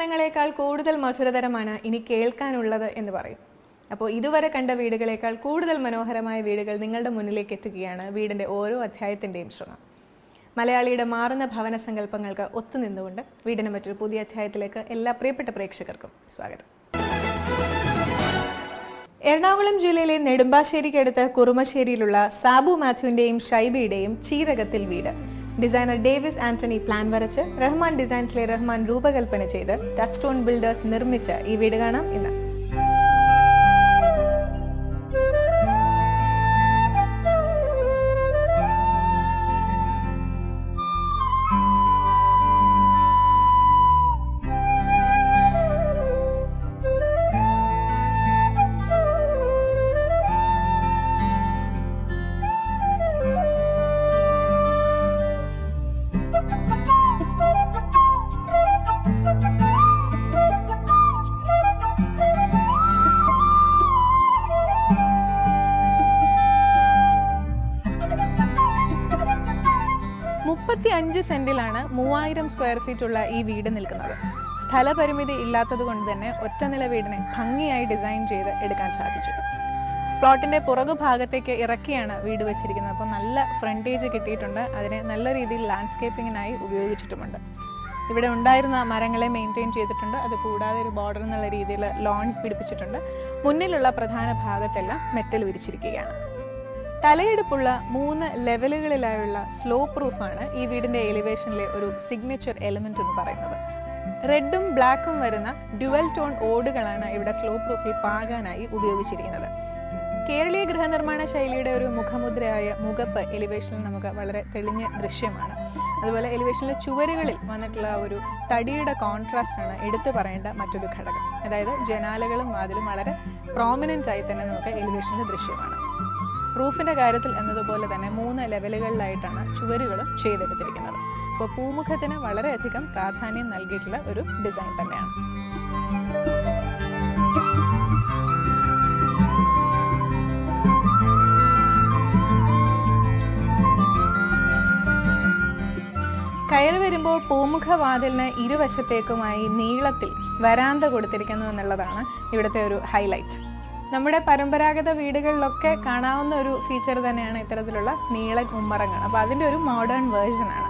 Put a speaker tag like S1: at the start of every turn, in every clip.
S1: ഗാനങ്ങളെക്കാൾ കൂടുതൽ മധുരതരമാണ് ഇനി കേൾക്കാനുള്ളത് എന്ന് പറയും. അപ്പോൾ ഇതുവരെ കണ്ട വീടുകളേക്കാൾ കൂടുതൽ മനോഹരമായ വീടുകൾ നിങ്ങളുടെ മുന്നിലേക്ക് എത്തുകയാണ് വീടിന്റെ ഓരോ അധ്യായത്തിന്റെയും ശ്രമം. മലയാളിയുടെ മാറുന്ന ഭവന സങ്കല്പങ്ങൾക്ക് ഒത്തുനിന്നുകൊണ്ട് വീടിനെ മറ്റൊരു പുതിയ അധ്യായത്തിലേക്ക് എല്ലാ പ്രിയപ്പെട്ട പ്രേക്ഷകർക്കും സ്വാഗതം. എറണാകുളം ജില്ലയിലെ നെടുമ്പാശ്ശേരിക്കടുത്ത് കുറുമശ്ശേരിയിലുള്ള സാബു മാത്യുവിന്റെയും ഷൈബിയുടെയും ചീരകത്തിൽ വീട്. ഡിസൈനർ ഡേവിസ് ആന്റണി പ്ലാൻ വരച്ച് റഹ്മാൻ ഡിസൈൻസിലെ റഹ്മാൻ രൂപകൽപ്പന ചെയ്ത് ടച്ച് സ്റ്റോൺ ബിൽഡേഴ്സ് നിർമ്മിച്ച ഈ വീട് കാണാം ഇന്ന്. സെന്റിലാണ് മൂവായിരം സ്ക്വയർ ഫീറ്റ് ഉള്ള ഈ വീട് നിൽക്കുന്നത്. സ്ഥലപരിമിതി ഇല്ലാത്തത് കൊണ്ട് തന്നെ ഒറ്റ നില വീടിനെ ഭംഗിയായി ഡിസൈൻ ചെയ്ത് എടുക്കാൻ സാധിച്ചു. പ്ലോട്ടിന്റെ പുറകു ഭാഗത്തേക്ക് ഇറക്കിയാണ് വീട് വെച്ചിരിക്കുന്നത്. അപ്പോൾ നല്ല ഫ്രണ്ടേജ് കിട്ടിയിട്ടുണ്ട്. അതിനെ നല്ല രീതിയിൽ ലാൻഡ്സ്കേപ്പിങ്ങിനായി ഉപയോഗിച്ചിട്ടുമുണ്ട്. ഇവിടെ ഉണ്ടായിരുന്ന മരങ്ങളെ മെയിന്റെയിൻ ചെയ്തിട്ടുണ്ട്. അത് കൂടാതെ ഒരു ബോർഡർ എന്നുള്ള രീതിയിൽ ലോൺ പിടിപ്പിച്ചിട്ടുണ്ട്. മുന്നിലുള്ള പ്രധാന ഭാഗത്തെല്ലാം മെറ്റൽ വിരിച്ചിരിക്കുകയാണ്. തലയെടുപ്പുള്ള മൂന്ന് ലെവലുകളിലായുള്ള സ്ലോ പ്രൂഫാണ് ഈ വീടിന്റെ എലിവേഷനിലെ ഒരു സിഗ്നേച്ചർ എലിമെന്റ് എന്ന് പറയുന്നത്. റെഡും ബ്ലാക്കും വരുന്ന ഡ്യുവൽ ടോൺ ഓടുകളാണ് ഇവിടെ സ്ലോ പ്രൂഫിൽ പാകാനായി ഉപയോഗിച്ചിരിക്കുന്നത്. കേരളീയ ഗൃഹനിർമ്മാണ ശൈലിയുടെ ഒരു മുഖമുദ്രയായ മുഖപ്പ് എലിവേഷനിൽ നമുക്ക് വളരെ തെളിഞ്ഞ ദൃശ്യമാണ്. അതുപോലെ എലിവേഷനിലെ ചുവരുകളിൽ വന്നിട്ടുള്ള ഒരു തടിയുടെ കോൺട്രാസ്റ്റാണ് എടുത്തു പറയേണ്ട മറ്റൊരു ഘടകം. അതായത് ജനാലകളും വാതിലും വളരെ പ്രോമിനന്റ് ആയി തന്നെ നമുക്ക് എലിവേഷനിൽ ദൃശ്യമാണ്. റൂഫിന്റെ കാര്യത്തിൽ എന്നതുപോലെ തന്നെ മൂന്ന് ലെവലുകളിലായിട്ടാണ് ചുവരുകൾ ചെയ്തെടുത്തിരിക്കുന്നത്. അപ്പോൾ പൂമുഖത്തിന് വളരെയധികം പ്രാധാന്യം നൽകിയിട്ടുള്ള ഒരു ഡിസൈൻ തന്നെയാണ്. കയറി വരുമ്പോൾ പൂമുഖ വാതിലിന് ഇരുവശത്തേക്കുമായി നീളത്തിൽ വരാന്ത കൊടുത്തിരിക്കുന്നു എന്നുള്ളതാണ് ഇവിടുത്തെ ഒരു ഹൈലൈറ്റ്. നമ്മുടെ പരമ്പരാഗത വീടുകളിലൊക്കെ കാണാവുന്ന ഒരു ഫീച്ചർ തന്നെയാണ് ഇത്തരത്തിലുള്ള നീളൻ ഉമ്മറങ്ങൾ അപ്പോൾ അതിന്റെ ഒരു മോഡേൺ വേർഷൻ ആണ്.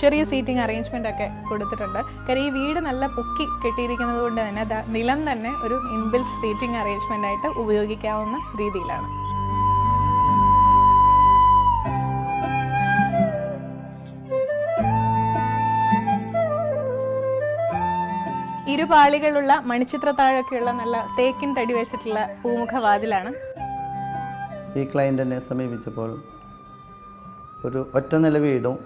S1: ചെറിയ സീറ്റിംഗ് അറേഞ്ച്മെന്റ് ഒക്കെ കൊടുത്തിട്ടുണ്ട്. കാര്യം ഈ വീട് നല്ല പൊക്കി കെട്ടിയിരിക്കുന്നത് കൊണ്ട് തന്നെ നിലം തന്നെ ഒരു ഇൻബിൽറ്റ് സീറ്റിംഗ് അറേഞ്ച്മെന്റ് ആയിട്ട് ഉപയോഗിക്കാവുന്ന രീതിയിലാണ്. ഇരുപാളികളുള്ള മണിച്ചിത്ര താഴൊക്കെയുള്ള നല്ല തേക്കിൻ തടി വെച്ചിട്ടുള്ള പൂമുഖ വാതിലാണ്
S2: ഈ ക്ലയന്റിനെ സമീപിച്ചപ്പോൾ ഒരു ഒറ്റ നില വീടും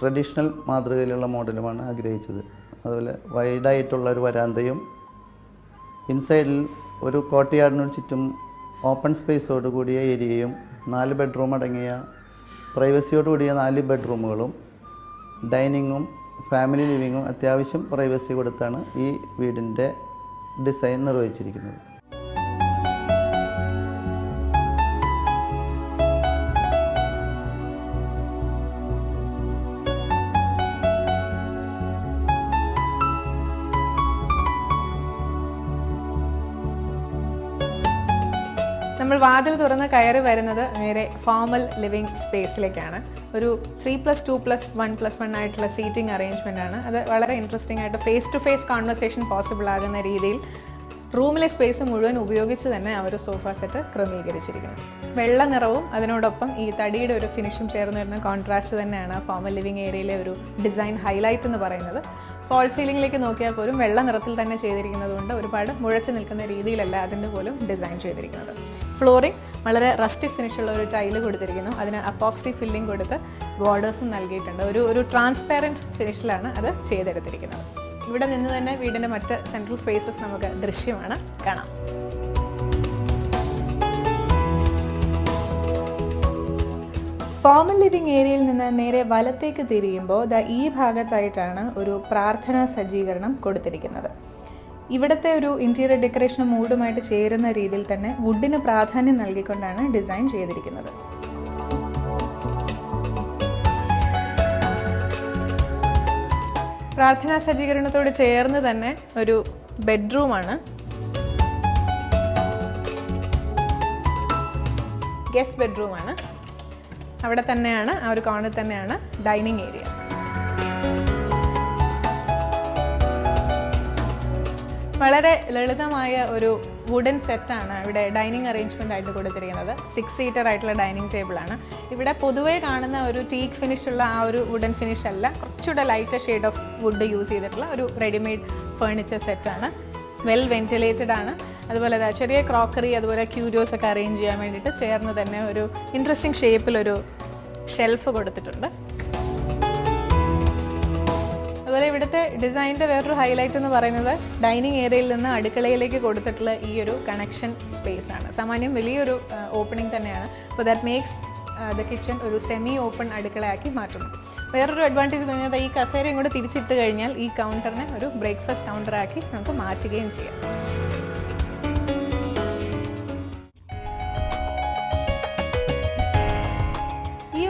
S2: ട്രഡീഷണൽ മാതൃകയിലുള്ള മോഡലുമാണ് ആഗ്രഹിച്ചത്. അതുപോലെ വൈഡായിട്ടുള്ള ഒരു വരാന്തയും ഇൻസൈഡിൽ ഒരു കോട്ടയാടിനോട് ചുറ്റും ഓപ്പൺ സ്പേസോട് കൂടിയ ഏരിയയും നാല് ബെഡ്റൂം അടങ്ങിയ പ്രൈവസിയോട് കൂടിയ നാല് ബെഡ്റൂമുകളും ഡൈനിങ്ങും ഫാമിലി ലിവിങ്ങും അത്യാവശ്യം പ്രൈവസി കൊടുത്താണ് ഈ വീടിന്റെ ഡിസൈൻ നിർവഹിച്ചിരിക്കുന്നത്.
S1: വാതിൽ തുറന്ന് കയറി വരുന്നത് നേരെ ഫോമൽ ലിവിങ് സ്പേസിലേക്കാണ് ഒരു three plus two plus one plus one ആയിട്ടുള്ള സീറ്റിംഗ് അറേഞ്ച്മെന്റ് ആണ്. അത് വളരെ ഇൻട്രസ്റ്റിംഗ് ആയിട്ട് face to face conversation possible ആകുന്ന രീതിയിൽ റൂമിലെ സ്പേസ് മുഴുവൻ ഉപയോഗിച്ച് തന്നെ അവർ സോഫ സെറ്റ് ക്രമീകരിച്ചിരിക്കുന്നു. വെള്ള നിറവും അതിനോടൊപ്പം ഈ തടിയുടെ ഒരു ഫിനിഷും ചേർന്ന് വരുന്ന കോൺട്രാസ്റ്റ് തന്നെയാണ് ഫോമൽ ലിവിങ് ഏരിയയിലെ ഒരു ഡിസൈൻ ഹൈലൈറ്റ് എന്ന് പറയുന്നത്. ഫോൾ സീലിംഗിലേക്ക് നോക്കിയാൽ പോലും വെള്ള നിറത്തിൽ തന്നെ ചെയ്തിരിക്കുന്നത് കൊണ്ട് ഒരുപാട് മുഴച്ചു നിൽക്കുന്ന രീതിയിലല്ല അതിന്റെ പോലും ഡിസൈൻ ചെയ്തിരിക്കുന്നത്. ഫ്ലോറിംഗ് വളരെ റസ്റ്റിക് ഫിനിഷുള്ള ഒരു ടൈൽ കൊടുത്തിരിക്കുന്നു. അതിന് അപ്പോക്സി ഫില്ലിംഗ് കൊടുത്ത് ബോർഡേഴ്സും നൽകിയിട്ടുണ്ട്. ഒരു ഒരു ട്രാൻസ്പാരന്റ് ഫിനിഷിലാണ് അത് ചെയ്തെടുത്തിരിക്കുന്നത്. ഇവിടെ നിന്ന് തന്നെ വീടിന്റെ മറ്റ് സെൻട്രൽ സ്പേസസ് നമുക്ക് ദൃശ്യമാണ്. കാണാം. ഫോമൽ ലിവിംഗ് ഏരിയയിൽ നിന്ന് നേരെ വലത്തേക്ക് തിരിയുമ്പോൾ ദ ഈ ഭാഗത്തായിട്ടാണ് ഒരു പ്രാർത്ഥനാ സജ്ജീകരണം കൊടുത്തിരിക്കുന്നത്. ഇവിടുത്തെ ഒരു ഇന്റീരിയർ ഡെക്കറേഷൻ മൂഡുമായിട്ട് ചേരുന്ന രീതിയിൽ തന്നെ വുഡിന് പ്രാധാന്യം നൽകിക്കൊണ്ടാണ് ഡിസൈൻ ചെയ്തിരിക്കുന്നത്. പ്രാർത്ഥനാ സജ്ജീകരണത്തോട് ചേർന്ന് തന്നെ ഒരു ബെഡ്റൂമാണ് ഗസ്റ്റ് ബെഡ്റൂമാണ് അവിടെ തന്നെയാണ് ആ ഒരു കോണിൽ തന്നെയാണ് ഡൈനിങ് ഏരിയ വളരെ ലളിതമായ ഒരു വുഡൻ സെറ്റാണ് ഇവിടെ ഡൈനിങ് അറേഞ്ച്മെന്റ് ആയിട്ട് കൊടുത്തിരിക്കുന്നത്. സിക്സ് സീറ്റർ ആയിട്ടുള്ള ഡൈനിങ് ടേബിളാണ് ഇവിടെ പൊതുവേ കാണുന്ന ഒരു ടീക്ക് ഫിനിഷ് ഉള്ള ആ ഒരു വുഡൻ ഫിനിഷ് അല്ല കുറച്ചുകൂടെ lighter shade of wood use ചെയ്തിട്ടുള്ള ഒരു റെഡിമെയ്ഡ് ഫേർണിച്ചർ സെറ്റാണ് വെൽ വെന്റിലേറ്റഡ് ആണ്. അതുപോലെ ചെറിയ ക്രോക്കറി അതുപോലെ ക്യൂരിയോസ് ഒക്കെ അറേഞ്ച് ചെയ്യാൻ വേണ്ടിയിട്ട് ചേർന്ന് തന്നെ ഒരു ഇൻട്രസ്റ്റിംഗ് ഷേപ്പിലൊരു ഷെൽഫ് കൊടുത്തിട്ടുണ്ട്. അതുപോലെ ഇവിടുത്തെ ഡിസൈനിന്റെ വേറൊരു ഹൈലൈറ്റ് എന്ന് പറയുന്നത് ഡൈനിങ് ഏരിയയിൽ നിന്ന് അടുക്കളയിലേക്ക് കൊടുത്തിട്ടുള്ള ഈ ഒരു കണക്ഷൻ സ്പേസ് ആണ്. സാമാന്യം വലിയൊരു ഓപ്പണിംഗ് തന്നെയാണ്. അപ്പോൾ ദാറ്റ് മേക്സ് ദ കിച്ചൺ ഒരു സെമി ഓപ്പൺ അടുക്കളയാക്കി മാറ്റുന്നു. വേറൊരു അഡ്വാന്റേജ് എന്ന് പറഞ്ഞാൽ ഈ കസേര ഇങ്ങോട്ട് തിരിച്ചിട്ട് കഴിഞ്ഞാൽ ഈ കൗണ്ടറിനെ ഒരു ബ്രേക്ക്ഫാസ്റ്റ് കൗണ്ടറാക്കി നമുക്ക് മാറ്റുകയും ചെയ്യാം. ഈ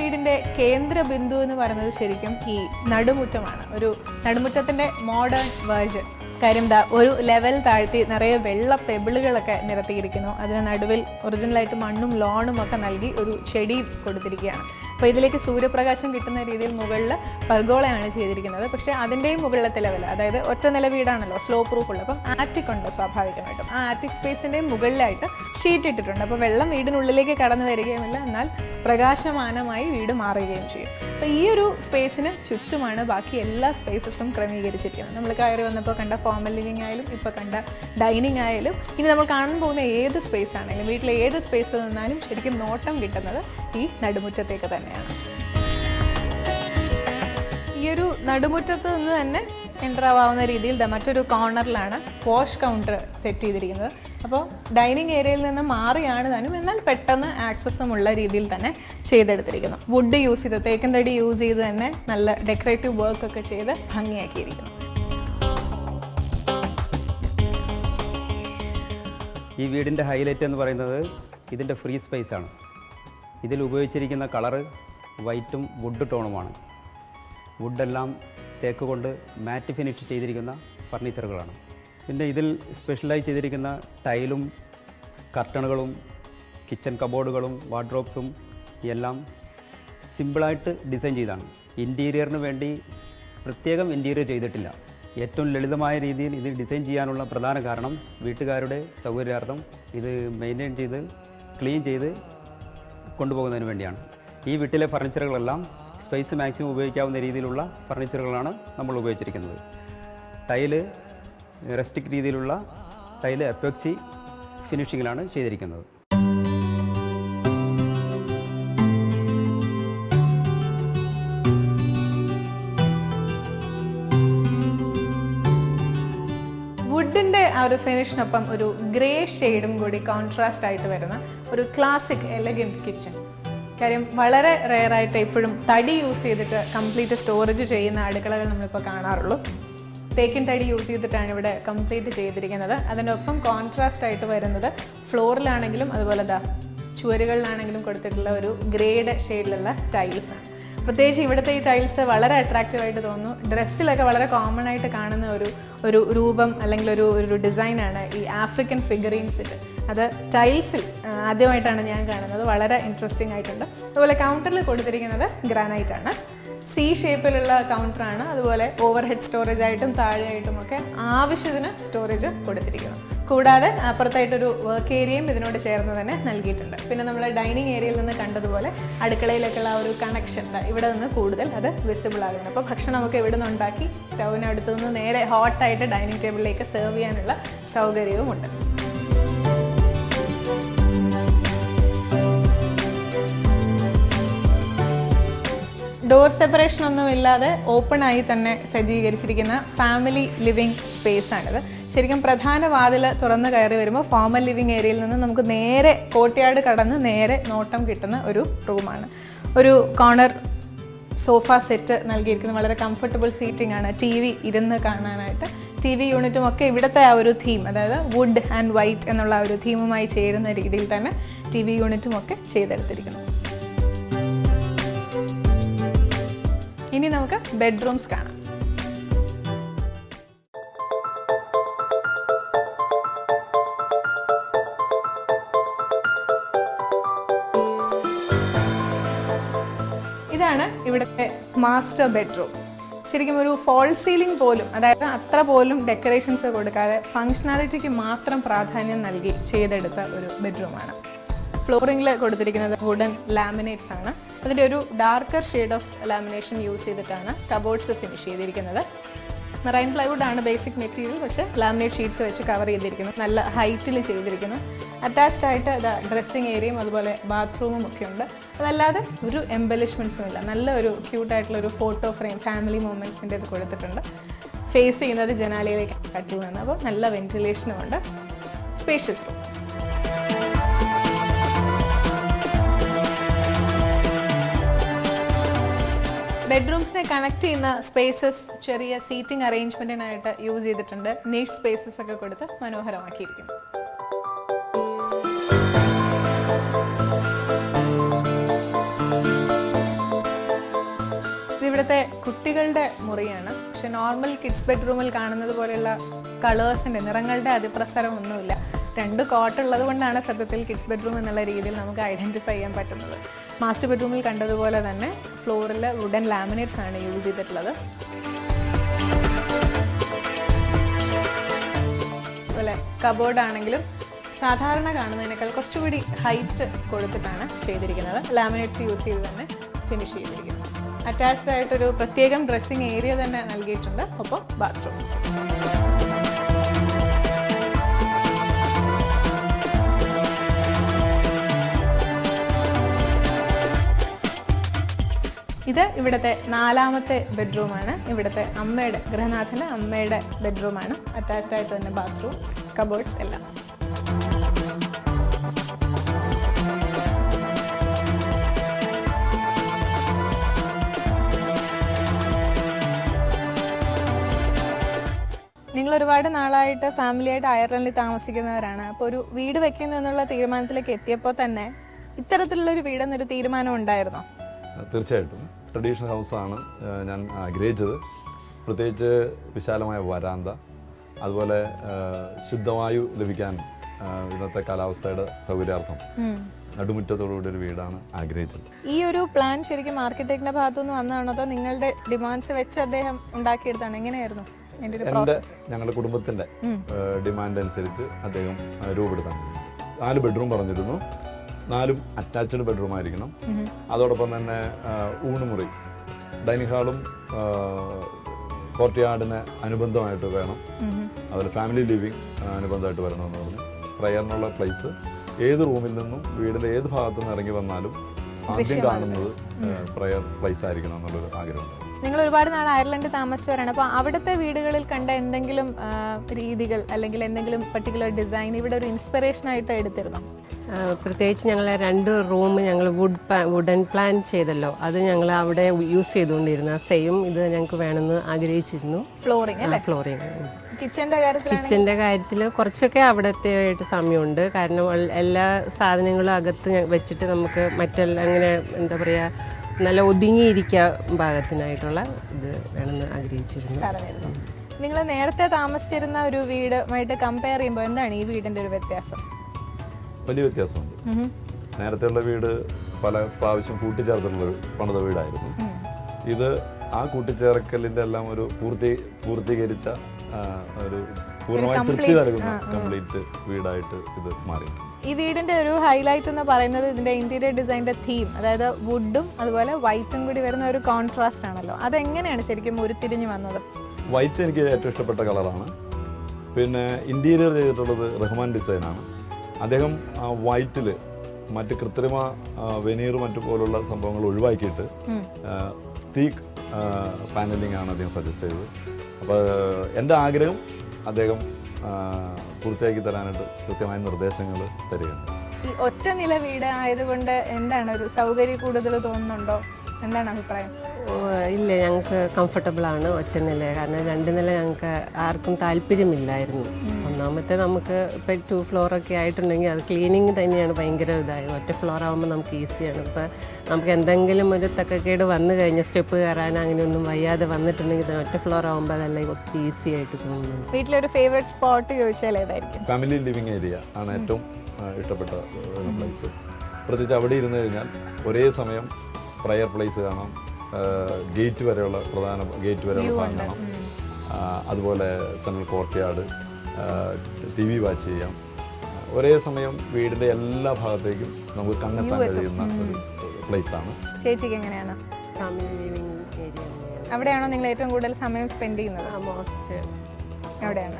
S1: വീടിന്റെ കേന്ദ്ര ബിന്ദു എന്ന് പറയുന്നത് ശരിക്കും ഈ നടുമുറ്റമാണ്. ഒരു നടുമുറ്റത്തിന്റെ മോഡേൺ വേർജൻ കാര്യം ദാ ഒരു ലെവൽ താഴ്ത്തി നിറയെ വെള്ള പെബിളുകളൊക്കെ നിരത്തിയിരിക്കുന്നു. അതിന് നടുവിൽ ഒറിജിനലായിട്ട് മണ്ണും ലോണും ഒക്കെ നൽകി ഒരു ചെടി കൊടുത്തിരിക്കുകയാണ്. അപ്പോൾ ഇതിലേക്ക് സൂര്യപ്രകാശം കിട്ടുന്ന രീതിയിൽ മുകളിൽ പർഗോളയാണ് ചെയ്തിരിക്കുന്നത്. പക്ഷേ അതിന്റെയും മുകളിലത്തെ ലെവൽ അതായത് ഒറ്റ നില വീടാണല്ലോ സ്ലോ പ്രൂഫ് ഉള്ളത് അപ്പം ആറ്റിക് ഉണ്ട് സ്വാഭാവികമായിട്ടും. ആ ആറ്റിക് സ്പേസിന്റെയും മുകളിലായിട്ട് ഷീറ്റ് ഇട്ടിട്ടുണ്ട്. അപ്പോൾ വെള്ളം വീടിനുള്ളിലേക്ക് കടന്നു വരികയുമില്ല. എന്നാൽ പ്രകാശമാനമായി വീട് മാറുകയും ചെയ്യും. അപ്പോൾ ഈ ഒരു സ്പേസിന് ചുറ്റുമാണ് ബാക്കി എല്ലാ സ്പേസസും ക്രമീകരിച്ചിരിക്കുന്നത്. നമ്മൾ കയറി വന്നപ്പോൾ കണ്ട ഫോമൽ ലിവിങ് ആയാലും ഇപ്പോൾ കണ്ട ഡൈനിങ് ആയാലും ഇനി നമ്മൾ കാണാൻ പോകുന്ന ഏത് സ്പേസ് ആണെങ്കിലും വീട്ടിലെ ഏത് സ്പേസിൽ നിന്നാലും ശരിക്കും നോട്ടം കിട്ടുന്നത് ഈ നടുമുറ്റത്തേക്ക് തന്നെയാണ് ഈ ഒരു നടുമുറ്റത്ത് നിന്ന് തന്നെ എന്റർ ആവാവുന്ന രീതിയിൽ മറ്റൊരു കോർണറിലാണ് വാഷ് കൗണ്ടർ സെറ്റ് ചെയ്തിരിക്കുന്നത്. അപ്പോൾ ഡൈനിങ് ഏരിയയിൽ നിന്ന് മാറിയാണ് താനും എന്നാൽ പെട്ടെന്ന് ആക്സസും ഉള്ള രീതിയിൽ തന്നെ ചെയ്തെടുത്തിരിക്കുന്നു. വുഡ് യൂസ് ചെയ്ത് തേക്കൻ തടി യൂസ് ചെയ്ത് തന്നെ നല്ല ഡെക്കറേറ്റീവ് വർക്ക് ഒക്കെ ചെയ്ത് ഭംഗിയാക്കിയിരിക്കുന്നു.
S3: ഈ വീടിന്റെ ഹൈലൈറ്റ് എന്ന് പറയുന്നത് ഇതിന്റെ ഫ്രീ സ്പേസ് ആണ്. ഇതിൽ ഉപയോഗിച്ചിരിക്കുന്ന കളറ് വൈറ്റും വുഡ് ടോണുമാണ്. വുഡെല്ലാം തേക്ക് കൊണ്ട് മാറ്റ് ഫിനിഷ് ചെയ്തിരിക്കുന്ന ഫർണിച്ചറുകളാണ്. പിന്നെ ഇതിൽ സ്പെഷ്യലായി ചെയ്തിരിക്കുന്ന ടൈലും കർട്ടണുകളും കിച്ചൺ കബോർഡുകളും വാർഡ്രോബ്സും എല്ലാം സിമ്പിളായിട്ട് ഡിസൈൻ ചെയ്താണ്. ഇന്റീരിയറിന് വേണ്ടി പ്രത്യേകം ഇന്റീരിയർ ചെയ്തിട്ടില്ല. ഏറ്റവും ലളിതമായ രീതിയിൽ ഇത് ഡിസൈൻ ചെയ്യാനുള്ള പ്രധാന കാരണം വീട്ടുകാരുടെ സൗകര്യാർത്ഥം ഇത് മെയിന്റെയിൻ ചെയ്ത് ക്ലീൻ ചെയ്ത് കൊണ്ടുപോകുന്നതിന് വേണ്ടിയാണ്. ഈ വീട്ടിലെ ഫർണിച്ചറുകളെല്ലാം സ്പേസ് മാക്സിമം ഉപയോഗിക്കാവുന്ന രീതിയിലുള്ള ഫർണിച്ചറുകളാണ് നമ്മൾ ഉപയോഗിച്ചിരിക്കുന്നത്. ടൈൽ റെസ്റ്റിക് രീതിയിലുള്ള ടൈൽ എപ്പോക്സി ഫിനിഷിങ്ങിലാണ് ചെയ്തിരിക്കുന്നത്.
S1: ഒരു ഫിനിഷിനൊപ്പം ഒരു ഗ്രേ ഷെയ്ഡും കൂടി കോൺട്രാസ്റ്റ് ആയിട്ട് വരുന്ന ഒരു ക്ലാസിക് എലഗന്റ് കിച്ചൺ കാര്യം വളരെ റെയറായിട്ട് ഇപ്പോഴും തടി യൂസ് ചെയ്തിട്ട് കംപ്ലീറ്റ് സ്റ്റോറേജ് ചെയ്യുന്ന അടുക്കളകൾ നമ്മളിപ്പോൾ കാണാറുള്ളൂ. തേക്കിൻ തടി യൂസ് ചെയ്തിട്ടാണ് ഇവിടെ കംപ്ലീറ്റ് ചെയ്തിരിക്കുന്നത്. അതിനൊപ്പം കോൺട്രാസ്റ്റ് ആയിട്ട് വരുന്നത് ഫ്ലോറിലാണെങ്കിലും അതുപോലെ ദാ ചുവരുകളിലാണെങ്കിലും കൊടുത്തിട്ടുള്ള ഒരു ഗ്രേഡ് ഷെയ്ഡിലുള്ള ടൈൽസാണ് പ്രത്യേകിച്ച് ഇവിടുത്തെ ഈ ടൈൽസ് വളരെ അട്രാക്റ്റീവ് ആയിട്ട് തോന്നുന്നു. ഡ്രസ്സിലൊക്കെ വളരെ കോമൺ ആയിട്ട് കാണുന്ന ഒരു ഒരു രൂപം അല്ലെങ്കിൽ ഒരു ഒരു ഡിസൈനാണ് ഈ ആഫ്രിക്കൻ ഫിഗറീൻസിൽ അത് ടൈൽസിൽ ആദ്യമായിട്ടാണ് ഞാൻ കാണുന്നത്. വളരെ ഇൻട്രസ്റ്റിംഗ് ആയിട്ടുണ്ട്. അതുപോലെ കൗണ്ടറിൽ കൊടുത്തിരിക്കുന്നത് ഗ്രാനൈറ്റ് ആണ്. സി ഷേപ്പിലുള്ള കൗണ്ടറാണ് അതുപോലെ ഓവർ ഹെഡ് സ്റ്റോറേജ് ആയിട്ടും താഴെയായിട്ടും ഒക്കെ ആവശ്യത്തിന് സ്റ്റോറേജ് കൊടുത്തിരിക്കുന്നു കൂടാതെ അപ്പുറത്തായിട്ടൊരു വർക്ക് ഏരിയയും ഇതിനോട് ചേർന്ന് തന്നെ നൽകിയിട്ടുണ്ട്. പിന്നെ നമ്മൾ ഡൈനിങ് ഏരിയയിൽ നിന്ന് കണ്ടതുപോലെ അടുക്കളയിലേക്കുള്ള ഒരു കണക്ഷൻ ഇവിടെ നിന്ന് കൂടുതൽ അത് വിസിബിൾ ആകുന്നുണ്ട് അപ്പോൾ ഭക്ഷണം നമുക്ക് ഇവിടെ നിന്ന് ഉണ്ടാക്കി സ്റ്റൗവിനടുത്തുനിന്ന് നിന്ന് നേരെ ഹോട്ടായിട്ട് ഡൈനിങ് ടേബിളിലേക്ക് സെർവ് ചെയ്യാനുള്ള സൗകര്യവുമുണ്ട്. ഡോർ സെപ്പറേഷൻ ഒന്നുമില്ലാതെ ഓപ്പൺ ആയി തന്നെ സജ്ജീകരിച്ചിരിക്കുന്ന ഫാമിലി ലിവിങ് സ്പേസ് ആണിത്. ശരിക്കും പ്രധാന വാതിൽ തുറന്ന് കയറി വരുമ്പോൾ ഫോമൽ ലിവിങ് ഏരിയയിൽ നിന്ന് നമുക്ക് നേരെ കോട്ടയാട് കടന്ന് നേരെ നോട്ടം കിട്ടുന്ന ഒരു റൂമാണ് ഒരു കോർണർ സോഫ സെറ്റ് നൽകിയിരിക്കുന്നത് വളരെ കംഫർട്ടബിൾ സീറ്റിംഗ് ആണ്. ടി വി ഇരുന്ന് കാണാനായിട്ട് ടി വി യൂണിറ്റും ഒക്കെ ഇവിടുത്തെ ആ ഒരു തീം അതായത് വുഡ് ആൻഡ് വൈറ്റ് എന്നുള്ള ഒരു തീമുമായി ചേരുന്ന രീതിയിൽ തന്നെ ടി വി യൂണിറ്റും ഒക്കെ ചെയ്തെടുത്തിരിക്കുന്നു. ഇനി നമുക്ക് ബെഡ്റൂംസ് കാണാം. ഇതാണ് ഇവിടുത്തെ മാസ്റ്റർ ബെഡ്റൂം ശരിക്കും ഒരു ഫോൾ സീലിംഗ് പോലും അതായത് അത്ര പോലും ഡെക്കറേഷൻസ് കൊടുക്കാതെ ഫങ്ഷണാലിറ്റിക്ക് മാത്രം പ്രാധാന്യം നൽകി ചെയ്തെടുത്ത ഒരു ബെഡ്റൂമാണ് ഫ്ലോറിങ്ങിൽ കൊടുത്തിരിക്കുന്നത് വുഡൻ ലാമിനേറ്റ്സ് ആണ്. അതിന്റെ ഒരു darker shade of lamination use ചെയ്തിട്ടാണ് കബോർഡ്സ് ഫിനിഷ് ചെയ്തിരിക്കുന്നത്. മെറൈൻ പ്ലൈവുഡ് ആണ് ബേസിക് മെറ്റീരിയൽ പക്ഷേ ലാമിനേറ്റ് ഷീറ്റ്സ് വെച്ച് കവർ ചെയ്തിരിക്കുന്നു. നല്ല ഹൈറ്റിൽ ചെയ്തിരിക്കുന്നു. അറ്റാച്ച്ഡ് ആയിട്ട് ഡ്രസ്സിങ് ഏരിയയും അതുപോലെ ബാത്റൂമും ഒക്കെ ഉണ്ട്. അതല്ലാതെ ഒരു എംബലിഷ്മെന്റ്സും ഇല്ല. നല്ല ഒരു ക്യൂട്ടായിട്ടുള്ള ഒരു ഫോട്ടോ ഫ്രെയിം ഫാമിലി മൂമെന്റ്സിന്റെ ഇത് കൊടുത്തിട്ടുണ്ട്. ഫേസ് ചെയ്യുന്നത് ജനാലയിലേക്ക് കട്ടിൽ നിന്ന് അപ്പോൾ നല്ല വെന്റിലേഷനും ഉണ്ട്. സ്പേഷ്യസ് റൂം ബെഡ്റൂംസിനെ കണക്ട് ചെയ്യുന്ന സ്പേസസ് ചെറിയ സീറ്റിംഗ് അറേഞ്ച്മെന്റിനായിട്ട് യൂസ് ചെയ്തിട്ടുണ്ട്. നീഷ് സ്പേസസ് ഒക്കെ കൊടുത്ത് മനോഹരമാക്കിയിരിക്കുന്നു. ഇവിടുത്തെ കുട്ടികളുടെ മുറിയാണ്. പക്ഷെ നോർമൽ കിഡ്സ് ബെഡ്റൂമിൽ കാണുന്നത് പോലെയുള്ള കളേഴ്സിന്റെ നിറങ്ങളുടെ അതിപ്രസരം ഒന്നുമില്ല രണ്ട് കോട്ട് ഉള്ളത് കൊണ്ടാണ് സത്യത്തിൽ കിഡ്സ് ബെഡ്റൂം എന്നുള്ള രീതിയിൽ നമുക്ക് ഐഡന്റിഫൈ ചെയ്യാൻ പറ്റുന്നത്. മാസ്റ്റർ ബെഡ്റൂമിൽ കണ്ടതുപോലെ തന്നെ ഫ്ലോറിൽ വുഡൻ ലാമിനേറ്റ്സ് ആണ് യൂസ് ചെയ്തിട്ടുള്ളത്. അതുപോലെ കബോർഡ് ആണെങ്കിലും സാധാരണ കാണുന്നതിനേക്കാൾ കുറച്ചുകൂടി ഹൈറ്റ് കൊടുത്തിട്ടാണ് ചെയ്തിരിക്കുന്നത്. ലാമിനേറ്റ്സ് യൂസ് ചെയ്ത് തന്നെ ഫിനിഷ് ചെയ്തിരിക്കുന്നത്. അറ്റാച്ച്ഡ് ആയിട്ടൊരു പ്രത്യേകം ഡ്രസ്സിങ് ഏരിയ തന്നെ നൽകിയിട്ടുണ്ട്. ഒപ്പം ബാത്റൂം ഇത് ഇവിടുത്തെ നാലാമത്തെ ബെഡ്റൂമാണ് ഇവിടുത്തെ അമ്മയുടെ ഗൃഹനാഥന് അമ്മയുടെ ബെഡ്റൂമാണ് അറ്റാച്ച്ഡ് ആയിട്ട് തന്നെ ബാത്റൂം കബോർഡ്സ് എല്ലാം. നിങ്ങൾ ഒരുപാട് നാളായിട്ട് ഫാമിലി ആയിട്ട് അയർലൻഡിൽ താമസിക്കുന്നവരാണ്. അപ്പോൾ ഒരു വീട് വെക്കുന്നു തീരുമാനത്തിലേക്ക് എത്തിയപ്പോൾ തന്നെ ഇത്തരത്തിലുള്ള ഒരു വീടെന്നൊരു തീരുമാനം ഉണ്ടായിരുന്നോ?
S4: തീർച്ചയായിട്ടും. ട്രഡീഷണൽ ഹൗസാണ് ഞാൻ ആഗ്രഹിച്ചത്. പ്രത്യേകിച്ച് വിശാലമായ വരാന്ത അതുപോലെ ശുദ്ധവായു ലഭിക്കാൻ ഇന്നത്തെ കാലാവസ്ഥയുടെ സൗകര്യാർത്ഥം. നടുമുറ്റത്തോടുകൂടി ഒരു വീടാണ് ആഗ്രഹിച്ചത്.
S1: ഈ ഒരു പ്ലാൻ ശരിക്കും ആർക്കിടെക്റ്റിന്റെ ഭാഗത്തുനിന്ന് വന്നതാണോ അതോ നിങ്ങളുടെ ഡിമാൻഡ്സ് വെച്ച് അദ്ദേഹം ഉണ്ടാക്കിയെടുത്താണ് എങ്ങനെയായിരുന്നു എന്റെ
S4: ഞങ്ങളുടെ കുടുംബത്തിന്റെ ഡിമാൻഡ് അനുസരിച്ച് അദ്ദേഹം രൂപപ്പെടുത്താൻ നാല് ബെഡ്റൂം പറഞ്ഞിരുന്നു. നാലും അറ്റാച്ച്ഡ് ബെഡ്റൂം ആയിരിക്കണം. അതോടൊപ്പം തന്നെ ഊണുമുറി. ഡൈനിങ് ഹാളും കോർട്ട്യാർഡിന് അനുബന്ധമായിട്ട് വേണം. അതുപോലെ ഫാമിലി ലിവിങ് അനുബന്ധമായിട്ട് വരണമെന്ന് പറഞ്ഞു. പ്രയറിനുള്ള പ്ലേസ് ഏത് റൂമിൽ നിന്നും വീടിന്റെ ഏത് ഭാഗത്തു നിന്ന് ഇറങ്ങി വന്നാലും ആദ്യം കാണുന്നത് പ്രയർ പ്ലേസ് ആയിരിക്കണം എന്നുള്ളൊരു ആഗ്രഹമുണ്ട്.
S1: നിങ്ങൾ ഒരുപാട് നാൾ അയർലൻഡ് താമസിച്ചവരാണ്. അപ്പോൾ അവിടുത്തെ വീടുകളിൽ കണ്ട എന്തെങ്കിലും രീതികൾ അല്ലെങ്കിൽ എന്തെങ്കിലും പർട്ടിക്കുലർ ഡിസൈൻ ഇവിടെ ഒരു ഇൻസ്പിറേഷൻ ആയിട്ട് എടുത്തിരുന്നു?
S5: പ്രത്യേകിച്ച് ഞങ്ങൾ രണ്ട് റൂം ഞങ്ങൾ വുഡ് വുഡൻ പ്ലാൻ ചെയ്തല്ലോ. അത് ഞങ്ങൾ അവിടെ യൂസ് ചെയ്തുകൊണ്ടിരുന്ന സെയിം ഇത് ഞങ്ങൾക്ക് വേണമെന്ന് ആഗ്രഹിച്ചിരുന്നു.
S1: ഫ്ലോറിംഗ്
S5: ഫ്ലോറിങ്
S1: കിച്ചന്റെ കാര്യത്തിൽ
S5: കിച്ചന്റെ കാര്യത്തിൽ കുറച്ചൊക്കെ അവിടത്തെ ആയിട്ട് സമയമുണ്ട്. കാരണം എല്ലാ സാധനങ്ങളും അകത്ത് വെച്ചിട്ട് നമുക്ക് മറ്റെല്ലാം അങ്ങനെ എന്താ പറയുക നല്ല ഒതുങ്ങിയിരിക്കാൻ ഭാഗത്തിനായിട്ടുള്ള ഇത് വേണമെന്ന് ആഗ്രഹിച്ചിരുന്നു.
S1: നിങ്ങൾ നേരത്തെ താമസിച്ചിരുന്ന ഒരു വീടുമായിട്ട് കമ്പയർ ചെയ്യുമ്പോൾ എന്താണ് ഈ വീടിന്റെ ഒരു വ്യത്യാസം?
S4: വലിയ വ്യത്യാസമുണ്ട്. നേരത്തെയുള്ള വീട് പല പ്രാവശ്യം കൂട്ടിച്ചേർത്തിട്ടുള്ള ഒരു പണിത വീടായിരുന്നു. ഇത് ആ കൂട്ടിച്ചേർക്കലിന്റെ എല്ലാം ഒരു പൂർത്തി പൂർത്തീകരിച്ച ഒരു പൂർണമായി തൃപ്തി നൽകുന്ന കംപ്ലീറ്റ് വീടായിട്ട് ഇത് മാറി
S1: ഈ വീടിന്റെ ഒരു ഹൈലൈറ്റ് എന്ന് പറയുന്നത് ഇതിന്റെ ഇന്റീരിയർ ഡിസൈനിന്റെ തീം അതായത് വുഡും അതുപോലെ വൈറ്റും കൂടി വരുന്ന ഒരു കോൺട്രാസ്റ്റ് ആണല്ലോ. അതെങ്ങനെയാണ് ശരിക്കും ഉരുത്തിരിഞ്ഞു വന്നത്?
S4: വൈറ്റ് എനിക്ക് ഏറ്റവും ഇഷ്ടപ്പെട്ട കളറാണ് പിന്നെ ഇന്റീരിയർ ചെയ്തിട്ടുള്ളത് റഹ്മാൻ ഡിസൈനാണ് അദ്ദേഹം വൈറ്റിൽ മറ്റ് കൃത്രിമ വെനീർ മറ്റു പോലുള്ള സംഭവങ്ങൾ ഒഴിവാക്കിയിട്ട് തീക്ക് പാനലിംഗ് ആണ് അദ്ദേഹം സജസ്റ്റ് ചെയ്തത്. അപ്പോൾ എന്റെ ആഗ്രഹം അദ്ദേഹം പൂർത്തിയാക്കി തരാനായിട്ട് കൃത്യമായ നിർദ്ദേശങ്ങൾ തരികയാണ്.
S1: ഈ ഒറ്റ നില വീട് ആയതുകൊണ്ട് എന്താണ് ഒരു സൗകര്യം കൂടുതൽ തോന്നുന്നുണ്ടോ? എന്താണ് അഭിപ്രായം?
S5: ഇല്ല ഞങ്ങൾക്ക് കംഫർട്ടബിൾ ആണ് ഒറ്റ നില. കാരണം രണ്ട് നില ഞങ്ങൾക്ക് ആർക്കും താല്പര്യമില്ലായിരുന്നു. ഒന്നാമത്തെ നമുക്ക് ഇപ്പം ടു ഫ്ലോർ ഒക്കെ ആയിട്ടുണ്ടെങ്കിൽ അത് ക്ലീനിങ് തന്നെയാണ് ഭയങ്കര ഇതായി. ഒറ്റ ഫ്ലോർ ആകുമ്പോൾ നമുക്ക് ഈസിയാണ് ഇപ്പം നമുക്ക് എന്തെങ്കിലും ഒരു തക്കക്കേട് വന്നു കഴിഞ്ഞാൽ സ്റ്റെപ്പ് കയറാൻ അങ്ങനെയൊന്നും വയ്യാതെ വന്നിട്ടുണ്ടെങ്കിൽ ഒറ്റ ഫ്ലോർ ആകുമ്പോൾ അതെല്ലാം ഒത്തിരി ഈസി ആയിട്ട് തോന്നുന്നു
S1: വീട്ടിലൊരു ഫേവറേറ്റ് സ്പോട്ട് ചോദിച്ചാൽ ഏതായിരിക്കും?
S4: ഫാമിലി ലിവിങ് ഏരിയ ആണ് ഏറ്റവും ഇഷ്ടപ്പെട്ട പ്ലേസ് പ്രത്യേകിച്ച് അവിടെ ഇരുന്ന് കഴിഞ്ഞാൽ ഒരേ സമയം പ്രയർ പ്ലേസ് കാണാം. ഗേറ്റ് വരെയുള്ള പ്രധാന ഗേറ്റ് വരെയുള്ള ഭാഗം കാണാം അതുപോലെ central courtyard T V watch ചെയ്യാം. ഒരേ സമയം വീടിന്റെ എല്ലാ ഭാഗത്തേക്കും നമുക്ക് കണ്ണെത്താൻ കഴിയുന്ന ഒരു പ്ലേസാണ്.
S1: ചേച്ചിക്ക് എങ്ങനെയാണ്? അവിടെയാണോ നിങ്ങൾ ഏറ്റവും കൂടുതൽ സമയം സ്പെൻഡ് ചെയ്യുന്നത്?
S5: മോസ്റ്റ്
S1: അവിടെയാണ്.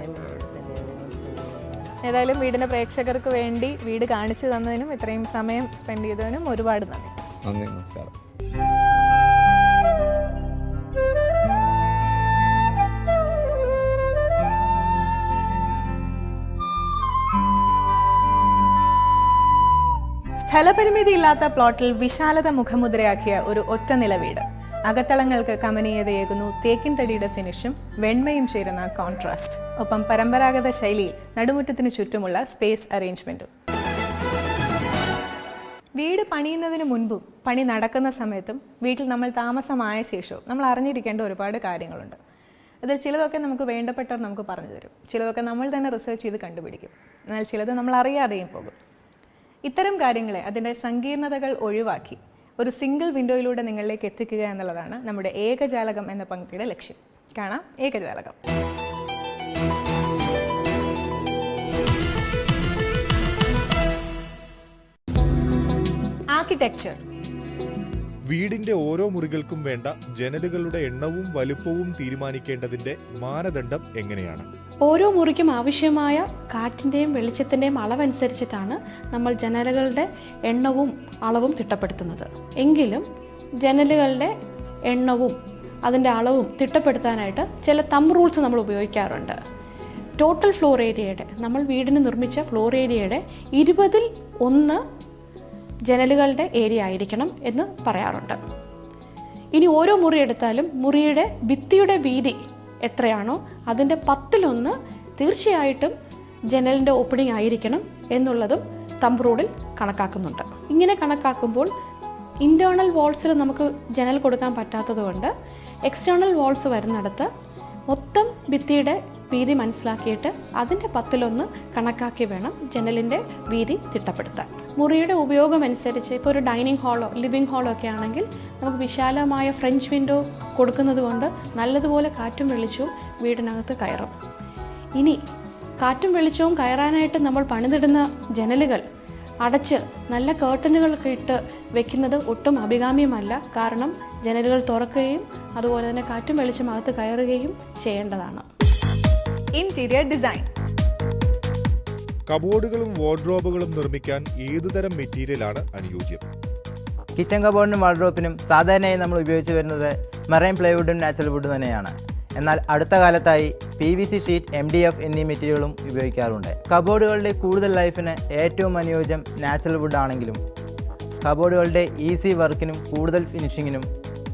S1: ഏതായാലും വീടിന്റെ പ്രേക്ഷകർക്ക് വേണ്ടി വീട് കാണിച്ചു തന്നതിനും ഇത്രയും സമയം സ്പെൻഡ് ചെയ്തതിനും ഒരുപാട് നന്ദി.
S4: നന്ദി നമസ്കാരം.
S1: സ്ഥലപരിമിതി ഇല്ലാത്ത പ്ലോട്ടിൽ വിശാലത മുഖമുദ്രയാക്കിയ ഒരു ഒറ്റ നില വീട് അകത്തളങ്ങൾക്ക് കമനീയതയേകുന്നു തേക്കിൻ തടിയുടെ ഫിനിഷും വെണ്മയും ചേരുന്ന കോൺട്രാസ്റ്റ്. ഒപ്പം പരമ്പരാഗത ശൈലിയിൽ നടുമുറ്റത്തിന് ചുറ്റുമുള്ള സ്പേസ് അറേഞ്ച്മെന്റും. വീട് പണിയുന്നതിന് മുൻപും പണി നടക്കുന്ന സമയത്തും വീട്ടിൽ നമ്മൾ താമസമായ ശേഷവും നമ്മൾ അറിഞ്ഞിരിക്കേണ്ട ഒരുപാട് കാര്യങ്ങളുണ്ട്. അതിൽ ചിലതൊക്കെ നമുക്ക് വേണ്ടപ്പെട്ടവർ നമുക്ക് പറഞ്ഞു തരും. ചിലതൊക്കെ നമ്മൾ തന്നെ റിസർച്ച് ചെയ്ത് കണ്ടുപിടിക്കും. എന്നാൽ ചിലത് നമ്മൾ അറിയാതെയും പോകും. ഇത്തരം കാര്യങ്ങളെ അതിന്റെ സങ്കീർണതകൾ ഒഴിവാക്കി ഒരു സിംഗിൾ വിൻഡോയിലൂടെ നിങ്ങളിലേക്ക് എത്തിക്കുക എന്നുള്ളതാണ് നമ്മുടെ ഏകജാലകം എന്ന പങ്ക്തിയുടെ ലക്ഷ്യം. കാണാം ഏകജാലകം. ആർക്കിടെക്ചർ
S6: വീടിന്റെ ഓരോ മുറികൾക്കും വേണ്ട ജനലുകളുടെ എണ്ണവും വലുപ്പവും തീരുമാനിക്കേണ്ടതിന്റെ മാനദണ്ഡം എങ്ങനെയാണ്?
S7: ഓരോ മുറിക്കും ആവശ്യമായ കാറ്റിന്റെയും വെളിച്ചത്തിന്റെയും അളവനുസരിച്ചിട്ടാണ് നമ്മൾ ജനലുകളുടെ എണ്ണവും അളവും തിട്ടപ്പെടുത്തുന്നത്. എങ്കിലും ജനലുകളുടെ എണ്ണവും അതിന്റെ അളവും തിട്ടപ്പെടുത്താനായിട്ട് ചില തം റൂൾസ് നമ്മൾ ഉപയോഗിക്കാറുണ്ട്. ടോട്ടൽ ഫ്ലോർ ഏരിയയുടെ നമ്മൾ വീടിന് നിർമ്മിച്ച ഫ്ലോർ ഏരിയയുടെ ഇരുപതിൽ ഒന്ന് ജനലുകളുടെ ഏരിയ ആയിരിക്കണം എന്ന് പറയാറുണ്ട്. ഇനി ഓരോ മുറി എടുത്താലും മുറിയുടെ ഭിത്തിയുടെ വീതി എത്രയാണോ അതിന്റെ പത്തിലൊന്ന് തീർച്ചയായിട്ടും ജനലിന്റെ ഓപ്പണിംഗ് ആയിരിക്കണം എന്നുള്ളതും തമ്പ് റൂളിൽ കണക്കാക്കുന്നുണ്ട്. ഇങ്ങനെ കണക്കാക്കുമ്പോൾ ഇന്റേർണൽ വാൾസിൽ നമുക്ക് ജനൽ കൊടുക്കാൻ പറ്റാത്തതുകൊണ്ട് എക്സ്റ്റേണൽ വാൾസ് വരുന്നിടത്ത് മൊത്തം ഭിത്തിയുടെ വീതി മനസ്സിലാക്കിയിട്ട് അതിന്റെ പത്തിലൊന്ന് കണക്കാക്കി വേണം ജനലിന്റെ വീതി തിട്ടപ്പെടുത്താൻ. മുറിയുടെ ഉപയോഗം അനുസരിച്ച് ഇപ്പോൾ ഒരു ഡൈനിങ് ഹാളോ ലിവിങ് ഹാളോ ഒക്കെ ആണെങ്കിൽ നമുക്ക് വിശാലമായ ഫ്രഞ്ച് വിൻഡോ കൊടുക്കുന്നത് കൊണ്ട് നല്ലതുപോലെ കാറ്റും വെളിച്ചവും വീടിനകത്ത് കയറും. ഇനി കാറ്റും വെളിച്ചവും കയറാനായിട്ട് നമ്മൾ പണിതിടുന്ന ജനലുകൾ അടച്ച് നല്ല കേർട്ടനുകളൊക്കെ ഇട്ട് വെക്കുന്നത് ഒട്ടും അഭികാമ്യമല്ല. കാരണം ജനലുകൾ തുറക്കുകയും അതുപോലെ തന്നെ കാറ്റും വെളിച്ചം അകത്ത് കയറുകയും ചെയ്യേണ്ടതാണ്.
S1: ഇന്റീരിയർ ഡിസൈൻ
S6: കബോർഡുകളും വാർഡ്രോബുകളും നിർമ്മിക്കാൻ ഏതുതരം മെറ്റീരിയലാണ് അനുയോജ്യം?
S8: കിച്ചൺ കബോർഡിനും വാർഡ്രോബിനും സാധാരണയായി നമ്മൾ ഉപയോഗിച്ച് വരുന്നത് മെറൈൻ പ്ലൈവുഡും നാച്ചുറൽ വുഡും തന്നെയാണ്. എന്നാൽ അടുത്ത കാലത്തായി P V C sheet M D F എന്നീ മെറ്റീരിയലുകളും ഉപയോഗിക്കാറുണ്ട്. കബോർഡുകളുടെ കൂടുതൽ ലൈഫിന് ഏറ്റവും അനുയോജ്യം നാച്ചുറൽ വുഡ് ആണെങ്കിലും കബോർഡുകളുടെ ഈസി വർക്കിനും കൂടുതൽ ഫിനിഷിങ്ങിനും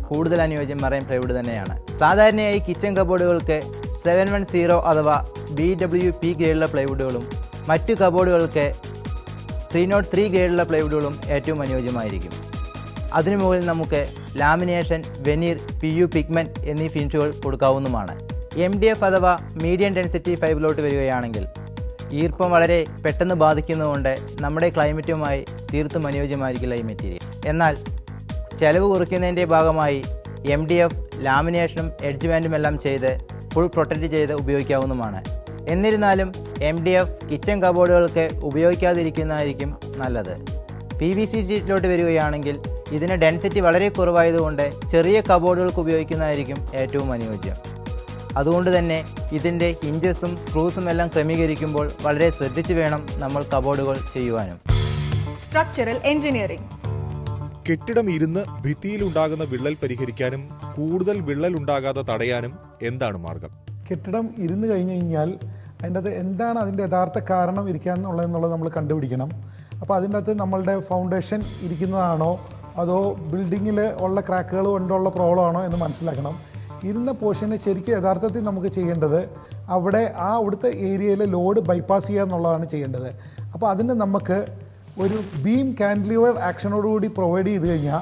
S8: കൂടുതൽ അനുയോജ്യം മറൈൻ പ്ലൈവുഡ് തന്നെയാണ്. സാധാരണയായി കിച്ചൺ കബോർഡുകൾക്ക് സെവൻ വൺ സീറോ അഥവാ ബി ഡബ്ല്യു പി ഗ്രേഡുള്ള പ്ലൈവുഡുകളും മറ്റു കബോർഡുകൾക്ക് ത്രീ നോട്ട് ത്രീ ഗ്രേഡുള്ള പ്ലൈവുഡുകളും ഏറ്റവും അനുയോജ്യമായിരിക്കും. അതിനു മുകളിൽ നമുക്ക് ലാമിനേഷൻ വെനീർ പി യു എന്നീ ഫിനിഷുകൾ കൊടുക്കാവുന്നതുമാണ്. എം ഡി എഫ് അഥവാ മീഡിയം ഡെൻസിറ്റി ഫൈബറിലോട്ട് വരികയാണെങ്കിൽ ഈർപ്പം വളരെ പെട്ടെന്ന് ബാധിക്കുന്നതുകൊണ്ട് നമ്മുടെ ക്ലൈമറ്റുമായി തീർത്തും അനുയോജ്യമായിരിക്കില്ല ഈ മെറ്റീരിയൽ എന്നാൽ ചെലവ് കുറയ്ക്കുന്നതിന്റെ ഭാഗമായി എം ഡി എഫ് ലാമിനേഷനും എഡ്ജ് ബാൻഡും എല്ലാം ചെയ്ത് ഫുൾ പ്രൊട്ടക്റ്റ് ചെയ്ത് ഉപയോഗിക്കാവുന്നതുമാണ്. എന്നിരുന്നാലും എം ഡി എഫ് കിച്ചൺ കബോർഡുകൾക്ക് ഉപയോഗിക്കാതിരിക്കുന്നതായിരിക്കും നല്ലത്. പി വി സി ഷീറ്റിലോട്ട് വരികയാണെങ്കിൽ ഇതിന് ഡെൻസിറ്റി വളരെ കുറവായതുകൊണ്ട് ചെറിയ കബോർഡുകൾക്ക് ഉപയോഗിക്കുന്നതായിരിക്കും ഏറ്റവും അനുയോജ്യം. അതുകൊണ്ട് തന്നെ ഇതിന്റെ ഇഞ്ചസും സ്ക്രൂസും എല്ലാം ക്രമീകരിക്കുമ്പോൾ വളരെ ശ്രദ്ധിച്ചു വേണം നമ്മൾ കബോർഡുകൾ ചെയ്യുവാനും.
S1: സ്ട്രക്ചറൽ എഞ്ചിനീയറിംഗ്
S6: കെട്ടിടം ഇരുന്ന് ഭിത്തിയിലുണ്ടാകുന്ന വിള്ളൽ പരിഹരിക്കാനും കൂടുതൽ വിള്ളൽ ഉണ്ടാകാതെ തടയാനും എന്താണ് മാർഗം?
S9: കെട്ടിടം ഇരുന്ന് കഴിഞ്ഞ് കഴിഞ്ഞാൽ അതിന്റെ അത് എന്താണ് അതിന്റെ യഥാർത്ഥ കാരണം ഇരിക്കാൻ എന്നുള്ളത് നമ്മൾ കണ്ടുപിടിക്കണം. അപ്പോൾ അതിന്റെ അകത്ത് നമ്മളുടെ ഫൗണ്ടേഷൻ ഇരിക്കുന്നതാണോ? അതോ ബിൽഡിങ്ങിൽ ഉള്ള ക്രാക്കുകൾ കൊണ്ടുള്ള പ്രോബ്ലം ആണോ എന്ന് മനസ്സിലാക്കണം. ഇരുന്ന പോർഷനെ ശരിക്കും യഥാർത്ഥത്തിൽ നമുക്ക് ചെയ്യേണ്ടത് അവിടെ ആ അവിടുത്തെ ഏരിയയിലെ ലോഡ് ബൈപ്പാസ് ചെയ്യുക എന്നുള്ളതാണ് ചെയ്യേണ്ടത്. അപ്പോൾ അതിന് നമുക്ക് ഒരു ബീം കാൻഡിലിവർ ആക്ഷനോടുകൂടി പ്രൊവൈഡ് ചെയ്ത് കഴിഞ്ഞാൽ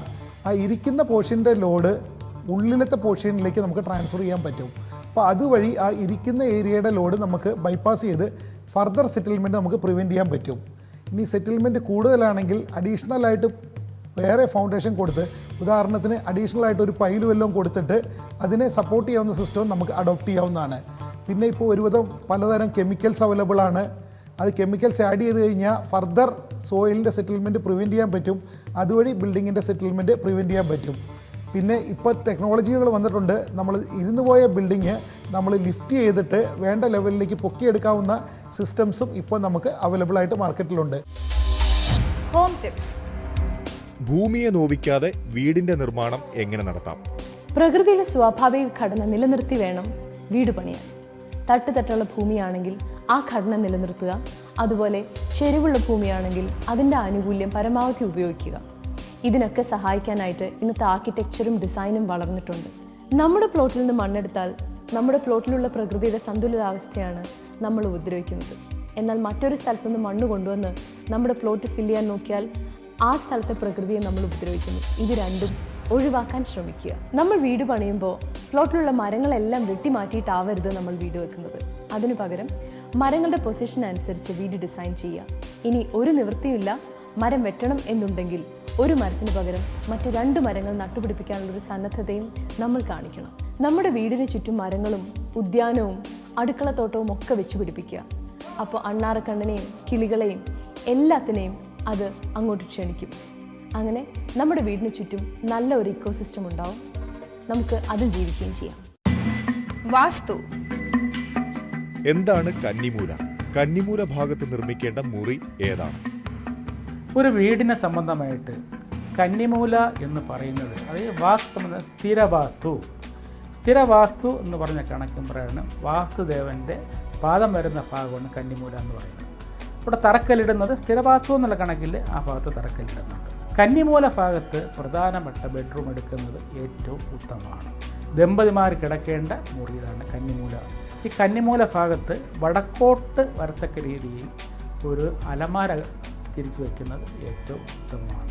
S9: ആ ഇരിക്കുന്ന പോർഷന്റെ ലോഡ് ഉള്ളിലത്തെ പോർഷനിലേക്ക് നമുക്ക് ട്രാൻസ്ഫർ ചെയ്യാൻ പറ്റും. അപ്പോൾ അതുവഴി ആ ഇരിക്കുന്ന ഏരിയയുടെ ലോഡ് നമുക്ക് ബൈപ്പാസ് ചെയ്ത് ഫർദർ സെറ്റിൽമെന്റ് നമുക്ക് പ്രിവെന്റ് ചെയ്യാൻ പറ്റും. ഇനി സെറ്റിൽമെന്റ് കൂടുതലാണെങ്കിൽ അഡീഷണലായിട്ട് വേറെ ഫൗണ്ടേഷൻ കൊടുത്ത് ഉദാഹരണത്തിന് അഡീഷണൽ ആയിട്ട് ഒരു പൈൽ വല്ലതും കൊടുത്തിട്ട് അതിനെ സപ്പോർട്ട് ചെയ്യാവുന്ന സിസ്റ്റവും നമുക്ക് അഡോപ്റ്റ് ചെയ്യാവുന്നതാണ്. പിന്നെ ഇപ്പോൾ ഒരുവിധം പലതരം കെമിക്കൽസ് അവൈലബിൾ ആണ്. അത് കെമിക്കൽസ് ആഡ് ചെയ്ത് കഴിഞ്ഞാൽ ഫർദർ സോയിലിന്റെ സെറ്റിൽമെന്റ് പ്രിവെന്റ് ചെയ്യാൻ പറ്റും. അതുവഴി ബിൽഡിങ്ങിന്റെ സെറ്റിൽമെന്റ് പ്രിവെന്റ് ചെയ്യാൻ പറ്റും. പിന്നെ ഇപ്പോൾ ടെക്നോളജികൾ വന്നിട്ടുണ്ട്. നമ്മൾ ഇരുന്ന് പോയ ബിൽഡിങ് നമ്മൾ ലിഫ്റ്റ് ചെയ്തിട്ട് വേണ്ട ലെവലിലേക്ക് പൊക്കിയെടുക്കാവുന്ന സിസ്റ്റംസും ഇപ്പോൾ നമുക്ക് അവൈലബിൾ ആയിട്ട് മാർക്കറ്റിലുണ്ട്
S1: ഹോം ടിപ്സ്
S6: ഭൂമിയെ നോവിക്കാതെ വീടിന്റെ നിർമ്മാണം എങ്ങനെ നടത്താം?
S10: പ്രകൃതിയുടെ സ്വാഭാവിക ഘടന നിലനിർത്തി വേണം വീട് പണിയാൻ. തട്ടുതട്ടുള്ള ഭൂമിയാണെങ്കിൽ ആ ഘടന നിലനിർത്തുക. അതുപോലെ ചെരിവുള്ള ഭൂമിയാണെങ്കിൽ അതിന്റെ ആനുകൂല്യം പരമാവധി ഉപയോഗിക്കുക. ഇതിനൊക്കെ സഹായിക്കാനായിട്ട് ഇന്നത്തെ ആർക്കിടെക്ചറും ഡിസൈനും വളർന്നിട്ടുണ്ട്. നമ്മുടെ പ്ലോട്ടിൽ നിന്ന് മണ്ണെടുത്താൽ നമ്മുടെ പ്ലോട്ടിലുള്ള പ്രകൃതിയുടെ സന്തുലിതാവസ്ഥയാണ് നമ്മൾ ഉപദ്രവിക്കുന്നത്. എന്നാൽ മറ്റൊരു സ്ഥലത്തു നിന്ന് മണ്ണ് കൊണ്ടുവന്ന് നമ്മുടെ പ്ലോട്ട് ഫില്ല് ചെയ്യാൻ നോക്കിയാൽ ആ സ്ഥലത്തെ പ്രകൃതിയെ നമ്മൾ ഉപദ്രവിക്കുന്നു. ഇത് രണ്ടും ഒഴിവാക്കാൻ ശ്രമിക്കുക. നമ്മൾ വീട് പണിയുമ്പോൾ പ്ലോട്ടിലുള്ള മരങ്ങളെല്ലാം വെട്ടി മാറ്റിയിട്ടാവരുത് നമ്മൾ വീട് വെക്കുന്നത്. അതിനു പകരം മരങ്ങളുടെ പൊസിഷൻ അനുസരിച്ച് വീട് ഡിസൈൻ ചെയ്യുക. ഇനി ഒരു നിവൃത്തിയില്ല മരം വെട്ടണം എന്നുണ്ടെങ്കിൽ ഒരു മരത്തിന് പകരം മറ്റു രണ്ട് മരങ്ങൾ നട്ടുപിടിപ്പിക്കാനുള്ളൊരു സന്നദ്ധതയും നമ്മൾ കാണിക്കണം. നമ്മുടെ വീടിന് ചുറ്റും മരങ്ങളും ഉദ്യാനവും അടുക്കളത്തോട്ടവും ഒക്കെ വെച്ച് പിടിപ്പിക്കുക. അപ്പോൾ അണ്ണാറക്കണ്ണനെയും കിളികളെയും എല്ലാത്തിനെയും അത് അങ്ങോട്ട് ക്ഷണിക്കും. അങ്ങനെ നമ്മുടെ വീടിന് ചുറ്റും നല്ല ഒരു ഇക്കോസിസ്റ്റം ഉണ്ടാവും. നമുക്ക് അതിൽ ജീവിക്കുകയും ചെയ്യാം.
S1: വാസ്തു.
S6: എന്താണ് കന്നിമൂല? കന്നിമൂല ഭാഗത്ത് നിർമ്മിക്കേണ്ട മുറി ഏതാണ്?
S11: ഒരു വീടിനെ സംബന്ധമായിട്ട് കന്നിമൂല എന്ന് പറയുന്നത് അതായത് വാസ്തു സംബന്ധം സ്ഥിരവാസ്തു. സ്ഥിരവാസ്തു എന്ന് പറഞ്ഞ കണക്കും പറയാണ് വാസ്തുദേവന്റെ പാദം വരുന്ന ഭാഗമാണ് കന്നിമൂല എന്ന് പറയുന്നത്. ഇവിടെ തറക്കല്ലിടുന്നത് സ്ഥിരവാസ്തു എന്നുള്ള കണക്കിൽ ആ ഭാഗത്ത് തറക്കല്ലിടുന്നുണ്ട്. കന്നിമൂല ഭാഗത്ത് പ്രധാനപ്പെട്ട ബെഡ്റൂം എടുക്കുന്നത് ഏറ്റവും ഉത്തമമാണ്. ദമ്പതിമാർ കിടക്കേണ്ട മുറിയിലാണ് കന്നിമൂല. ഈ കന്നിമൂല ഭാഗത്ത് വടക്കോട്ട് വരത്തക്ക രീതിയിൽ ഒരു അലമാര തിരിച്ചു വയ്ക്കുന്നത് ഏറ്റവും ഉത്തമമാണ്.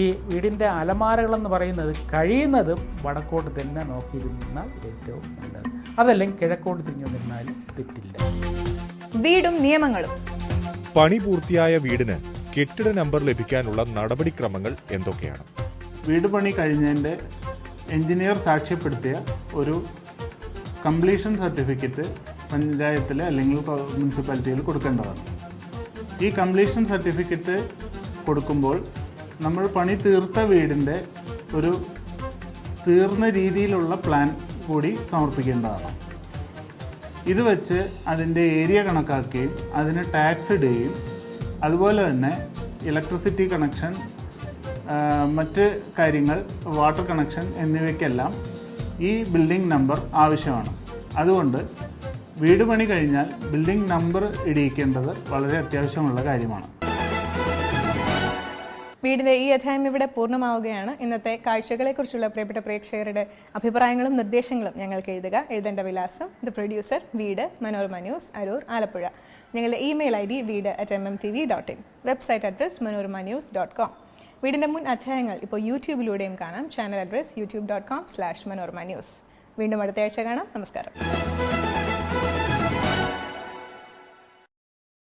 S11: ഈ വീടിന്റെ അലമാരകളെന്ന് പറയുന്നത് കഴിയുന്നതും വടക്കോട്ട് തന്നെ നോക്കിയിരുന്നാൽ ഏറ്റവും നല്ലത്. അതല്ലെങ്കിൽ കിഴക്കോട്ട് തിരിഞ്ഞു നിന്നാലും തെറ്റില്ല.
S1: വീടും നിയമങ്ങളും.
S6: പണി പൂർത്തിയായ വീടിന് കെട്ടിട നമ്പർ ലഭിക്കാനുള്ള നടപടിക്രമങ്ങൾ എന്തൊക്കെയാണ്?
S11: വീട് പണി കഴിഞ്ഞതിന്റെ എഞ്ചിനീയർ സാക്ഷ്യപ്പെടുത്തിയ ഒരു കംപ്ലീഷൻ സർട്ടിഫിക്കറ്റ് പഞ്ചായത്തിൽ അല്ലെങ്കിൽ മുനിസിപ്പാലിറ്റിയിൽ കൊടുക്കേണ്ടതാണ്. ഈ കംപ്ലീഷൻ സർട്ടിഫിക്കറ്റ് കൊടുക്കുമ്പോൾ നമ്മൾ പണി തീർത്ത വീടിന്റെ ഒരു തീർന്ന രീതിയിലുള്ള പ്ലാൻ കൂടി സമർപ്പിക്കേണ്ടതാണ്. ഇത് വെച്ച് അതിന്റെ ഏരിയ കണക്കാക്കുകയും അതിന് ടാക്സ് ഇടുകയും അതുപോലെ തന്നെ ഇലക്ട്രിസിറ്റി കണക്ഷൻ മറ്റ് കാര്യങ്ങൾ വാട്ടർ കണക്ഷൻ എന്നിവയ്ക്കെല്ലാം ഈ ബിൽഡിംഗ് നമ്പർ ആവശ്യമാണ്. അതുകൊണ്ട് വീട് പണി കഴിഞ്ഞാൽ ബിൽഡിംഗ് നമ്പർ ഇടിയിക്കേണ്ടത് വളരെ അത്യാവശ്യമുള്ള കാര്യമാണ്.
S1: വീടിന്റെ ഈ അധ്യായം ഇവിടെ പൂർണമാവുകയാണ്. ഇന്നത്തെ കാഴ്ചകളെക്കുറിച്ചുള്ള പ്രിയപ്പെട്ട പ്രേക്ഷകരുടെ അഭിപ്രായങ്ങളും നിർദ്ദേശങ്ങളും ഞങ്ങൾക്ക് എഴുതുക. എഴുതേണ്ട വിലാസം ദ പ്രൊഡ്യൂസർ വീട് മനോരമ ന്യൂസ് അരൂർ ആലപ്പുഴ. ഞങ്ങളുടെ ഇമെയിൽ ഐ ഡി വീട് at M M T V dot in website address Manorama news dot com വീടിന്റെ മുൻ അധ്യായങ്ങൾ ഇപ്പോൾ യൂട്യൂബിലൂടെയും കാണാം. Channel address YouTube dot com slash Manorama news. വീണ്ടും അടുത്ത ആഴ്ച കാണാം. നമസ്കാരം.